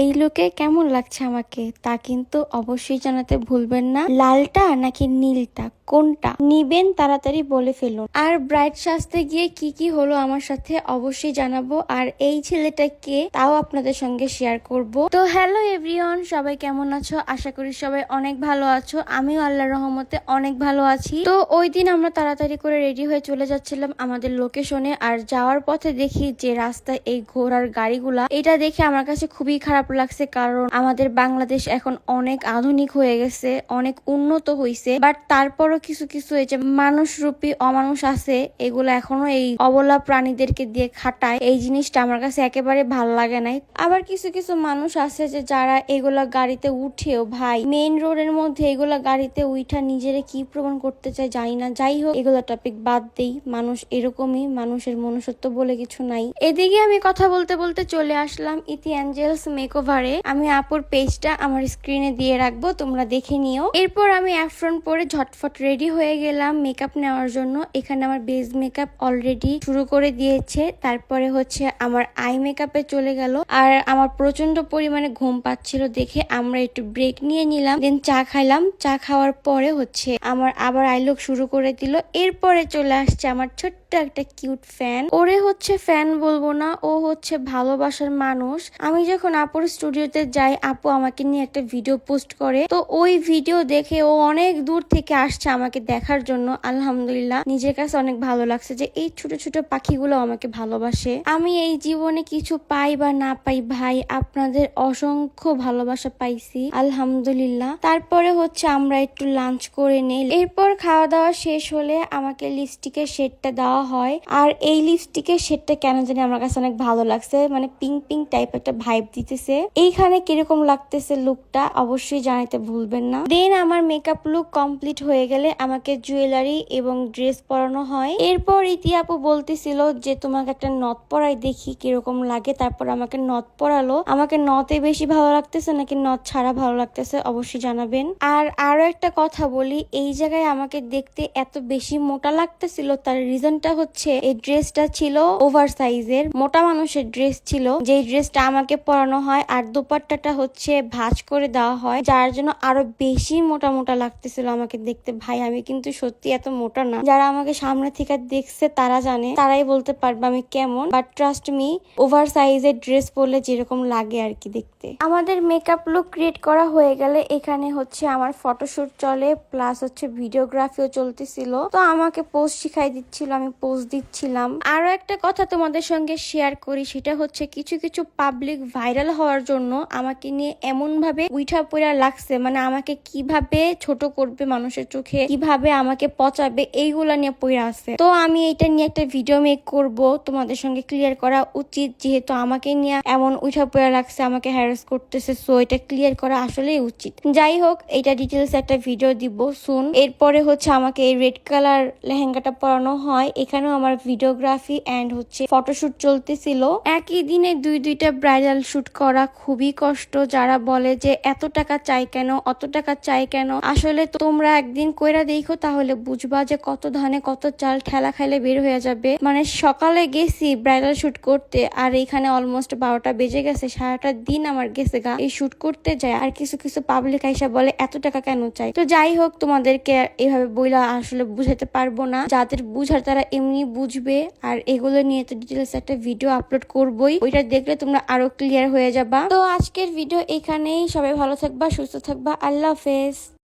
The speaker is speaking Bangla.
এই লুকে কেমন লাগছে আমাকে? তা কিন্তু অবশ্যই জানাতে ভুলবেন না। লালটা নাকি নীলটা? কোনটা? নিবেন তাড়াতাড়ি বলে ফেলুন। আর ব্রাইট সাজতে গিয়ে কি কি হলো আমার সাথে অবশ্যই জানাব। আর এই ছেলেটা কে, তাও আপনাদের সঙ্গে শেয়ার করব। তো হ্যালো এভরিওয়ান সবাই কেমন আছো? আশা করি সবাই অনেক ভালো আছো। আমিও আল্লাহর রহমতে অনেক ভালো আছি। তো ওই দিন আমরা তাড়াতাড়ি করে রেডি হয়ে চলে যাচ্ছিলাম আমাদের লোকেশনে আর যাওয়ার পথে দেখি যে রাস্তায় এই ঘোড়ার গাড়িগুলা, এটা দেখে আমার কাছে খুবই খারাপ লাগছে কারণ আমাদের বাংলাদেশ এখন অনেক আধুনিক হয়ে গেছে, অনেক উন্নত হয়েছে বাট তারপরও কিছু কিছু এই যে মানুষ রূপী অমানুষ আছে, এগুলো এখনও এই অবলা প্রাণীদেরকে দিয়ে খাটায়। এই জিনিসটা আমার কাছে একেবারে ভালো লাগে নাই। আবার কিছু কিছু মানুষ আছে যে যারা এগুলা গাড়িতে উঠেও, ভাই মেইন রোডের মধ্যে এগুলা গাড়িতে উঠা নিজেরে কি প্রমাণ করতে চায় জানি না। যাই হোক, এগুলো টপিক বাদ দেই। মানুষ এরকমই, মানুষের মনুষ্যত্ব বলে কিছু নাই। এদিকে আমি কথা বলতে বলতে চলে আসলাম ইতি অ্যাঞ্জেলস মেকওভারে আমি আপুর পেজটা আমার স্ক্রিনে দিয়ে রাখব, তোমরা দেখে নিও। এরপর আমি অ্যাফ্রন পরে ঝটফট রেডি হয়ে গেলাম মেকআপ নেওয়ার জন্য। এখানে আমার বেস মেকআপ অলরেডি শুরু করে দিয়েছে। তারপরে হচ্ছে আমার আই মেকআপে চলে গেল। আর আমার প্রচণ্ড পরিমাণে ঘুম পাচ্ছিল দেখে আমরা একটু ব্রেক নিয়ে নিলাম। দেন চা খাইলাম। চা খাওয়ার পরে হচ্ছে আমার আবার আই লুক শুরু করে দিল। এরপরে চলে আসছে আমার ছোট্ট একটা কিউট ফ্যান ওরে হচ্ছে ফ্যান বলব না, ও হচ্ছে ভালোবাসার মানুষ। আমি যখন আপুর স্টুডিওতে যাই, আপু আমাকে নিয়ে একটা ভিডিও পোস্ট করে। তো ওই ভিডিও দেখে ও অনেক দূর থেকে আসছে আমাকে দেখার জন্য। আলহামদুলিল্লাহ, নিজের কাছে অনেক ভালো লাগছে যে এই ছোট ছোট পাখিগুলো আমাকে ভালোবাসে। আমি এই জীবনে কিছু পাই বা না পাই ভাই, আপনাদের অসংখ্য ভালোবাসা পাইছি। আলহামদুলিল্লাহ। তারপরে হচ্ছে আমরা একটু লাঞ্চ করে নেই। এরপর খাওয়া দাওয়া শেষ হলে আমাকে লিপস্টিকের শেডটা দেওয়া হয়। আর এই লিপস্টিকের শেডটা কেন জানি আমার কাছে অনেক ভালো লাগছে। মানে পিঙ্ক পিঙ্ক টাইপ একটা ভাইব দিতেছে এইখানে কীরকম লাগতেছে লুকটা অবশ্যই জানাতে ভুলবেন না। দেন আমার মেকআপ লুক কমপ্লিট হয়ে গেলে আমাকে জুয়েলারি এবং ড্রেস পরানো হয়। এরপর ইতি আপু বলতেছিল যে, তোমাকে একটা নথ পরাই দেখি কীরকম লাগে। তারপর আমাকে নথ পরালো। আমাকে নথে বেশি ভালো লাগতেছে নাকি নথ ছাড়া ভালো লাগতেছে অবশ্যই জানাবেন। আর আরও একটা কথা বলি, এই জায়গায় আমাকে দেখতে এত বেশি মোটা লাগতেছিল, তার রিজনটা হচ্ছে এই ড্রেসটা ছিল ওভার সাইজের মোটা মানুষের ড্রেস ছিল। যেই ড্রেসটা আমাকে পরানো হয় আর দুপাট্টাটা হচ্ছে ভাজ করে দেওয়া হয়, যার জন্য আরও বেশি মোটা মোটা লাগতেছিল আমাকে দেখতে। ভাই, আমি কিন্তু সত্যি এত মোটা না। যারা আমাকে সামনে থেকে দেখছে, তারা জানে, তারাই বলতে পারবে আমি কেমন। বাট ট্রাস্ট মি ওভার সাইজের ড্রেস পরলে যেরকম লাগে আর কি দেখতে। আমাদের মেকআপ লুক ক্রিয়েট করা হয়ে গেলে এখানে হচ্ছে আমার ফটোশুট চলে প্লাস হচ্ছে ভিডিওগ্রাফিও চলতেছিল। তো আমাকে পোস্ট শিখাই দিচ্ছিল, আমি পোস্ট দিচ্ছিলাম। আরও একটা কথা তোমাদের সঙ্গে শেয়ার করি, সেটা হচ্ছে কিছু কিছু পাবলিক ভাইরাল হওয়ার জন্য আমাকে নিয়ে এমন ভাবে উইঠা পড়া লাগছে মানে আমাকে কীভাবে ছোট করবে মানুষের চোখে, কীভাবে আমাকে পচাবে, এইগুলা নিয়ে পড়ে আছে। তো আমি এটা নিয়ে একটা ভিডিও মেক করব, তোমাদের সঙ্গে ক্লিয়ার করা উচিত, যেহেতু আমাকে নিয়ে এমন উঠা পড়া লাগছে, আমাকে হ্যারাস করতেছে সো এটা ক্লিয়ার করা আসলেই উচিত। যাই হোক এটা ডিটেলস একটা ভিডিও দিব শুন এরপরে হচ্ছে আমাকে এই রেড কালার লেহেঙ্গাটা পরানো হয়। এখানেও আমার ভিডিওগ্রাফি এন্ড হচ্ছে ফটোশুট চলতেছিল। একই দিনে দুই, দুইটা ব্রাইডাল শুট করা খুবই কষ্ট। যারা বলে যে, এত টাকা চাই কেন? অত টাকা চাই কেন? আসলে তোমরা একদিন কইরা দেখো, তাহলে বুঝবা যে কত ধানে কত চাল ঠেলা খাইলে বের হয়ে যাবে। মানে সকালে গেছি ব্রাইডাল শুট করতে, আর এখানে অলমোস্ট বারোটা বেজে গেছে, সারাটা দিন আমার গেছে গা। এই শুট করতে যায়, আর কিছু কিছু পাবলিক আইসা বলে, এত টাকা কেন চাই? তো যাই হোক, তোমাদেরকে এভাবে বইলা আসলে বুঝাতে পারব না। যাদের বুঝার, তারা এমনি বুঝবে। আর এগুলো নিয়ে তো ডিটেলস একটা ভিডিও আপলোড করবোই। ওইটা দেখলে তোমরা আরও ক্লিয়ার হয়ে যাবা। তো আজকের ভিডিও এখানেই। সবাই ভালো থাকবা সুস্থ থাকবা। আল্লাহ হাফেজ।